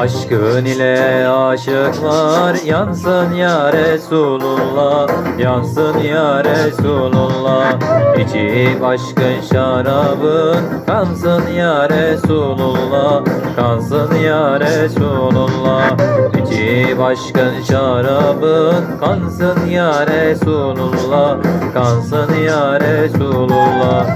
Aşkın ile aşıklar yansın ya Resulullah Yansın ya Resulullah. İçip aşkın şarabın kansın ya Resulullah Kansın ya Resulullah. İçip aşkın şarabın kansın ya Resulullah Kansın ya Resulullah.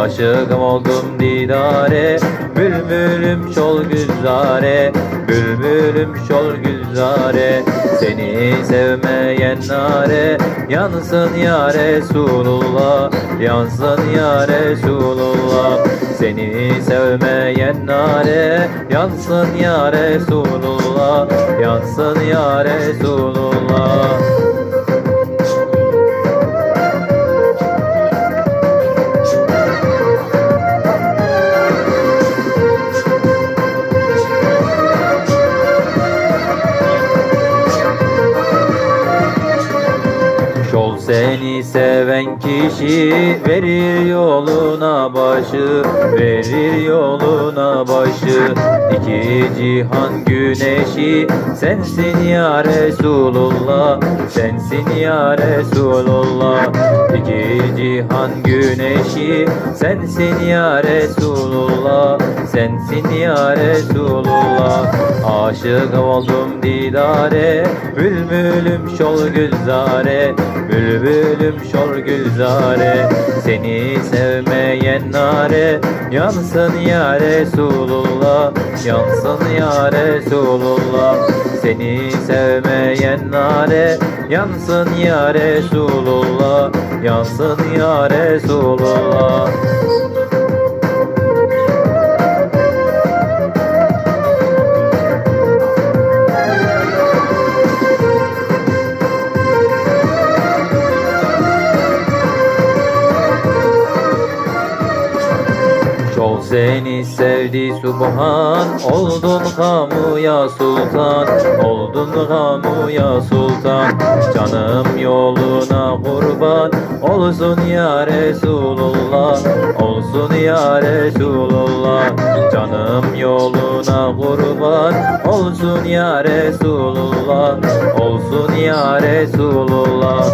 Aşıkım oldum didare Bülbülüm şol güzare Bülbülüm şol güzare Seni sevmeyen nare. Yansın ya Resulullah Yansın ya Resulullah. Seni sevmeyen nare Yansın ya Resulullah. Yansın ya Resulullah seven kişi verir yoluna başı verir yoluna başı. İki cihan güneşi sensin ya Resulullah sensin ya Resulullah. İki cihan güneşi sensin ya Resulullah sensin ya Resulullah aşık oldum didare bülbülüm şol gülzare Bülbülüm şor gülzare. Seni sevmeyen nare Yansın ya Resulullah Yansın ya Resulullah. Seni sevmeyen nare Yansın ya Resulullah Yansın ya Resulullah seni sevdi subhan. Oldun kamuya sultan. Oldun kamuya sultan. Canım yoluna kurban. Olsun ya Resulullah. Olsun ya Resulullah. Canım yoluna kurban. Olsun ya Resulullah. Olsun ya Resulullah.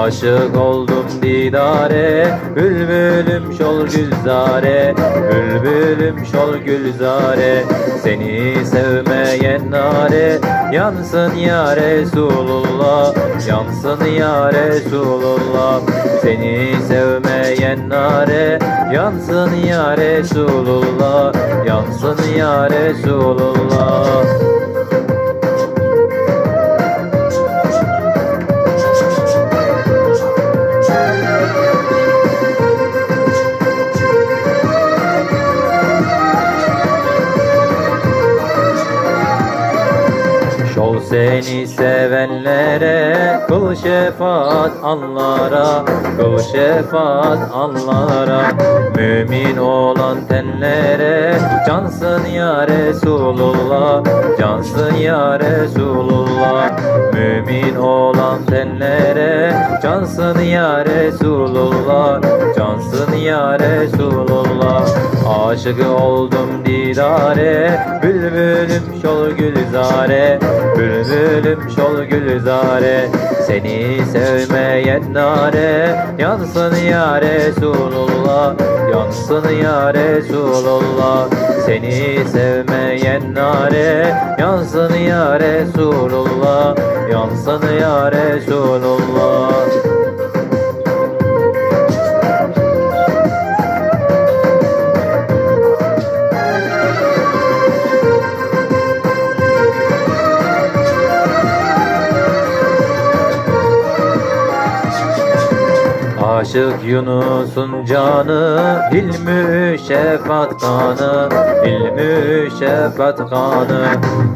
Aşık oldum didare. Bülbülüm şol güzare Bülbülüm şol gülzare Seni sevmeyen nare. Yansın ya Resulullah Yansın ya Resulullah. Seni sevmeyen nare Yansın ya Resulullah Yansın ya Resulullah seni sevenlere Kıl şefaat Allah'a Kıl şefaat Allah'a. Mümin olan tenlere Cansın ya Resulullah Cansın ya Resulullah. Mümin olan tenlere Cansın ya Resulullah Cansın ya Resulullah Aşık oldum didare Bülbülüm şol gülzare Bülbülüm şol gülzare. Seni sevmeyen nare Yansın ya Resulullah Yansın ya Resulullah. Seni sevmeyen nare Yansın ya Resulullah Yansın ya Resulullah Aşık Yunus'un canı ilmü şefkat kanı ilmü şefkat kanı.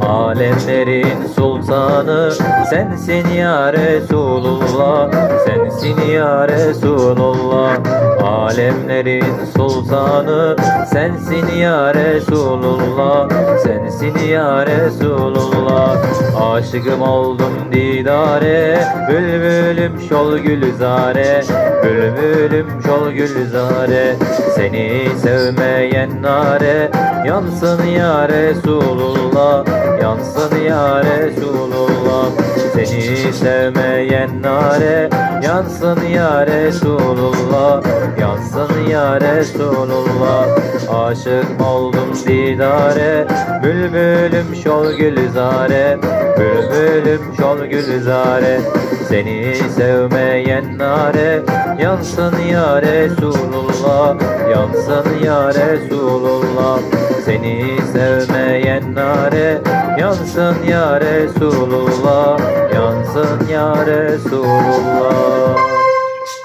Alemlerin sultanı sensin ya Resulullah sensin ya Resulullah. Alemlerin sultanı sensin ya Resulullah Sensin ya Resulullah. Aşıkım oldum didare Bülbülüm şol gülzare Bülbülüm şol gülzare. Seni sevmeyen nare Yansın ya Resulullah Yansın ya Resulullah. Seni sevmeyen nare Yansın ya Resulullah Yansın ya Resulullah Aşık oldum didare Bülbülüm şol gülzare Bülbülüm şol gülzare. Seni sevmeyen nare Yansın ya Resulullah Yansın ya Resulullah. Seni sevmeyen nare Yansın ya Resulullah Yansın ya Resulullah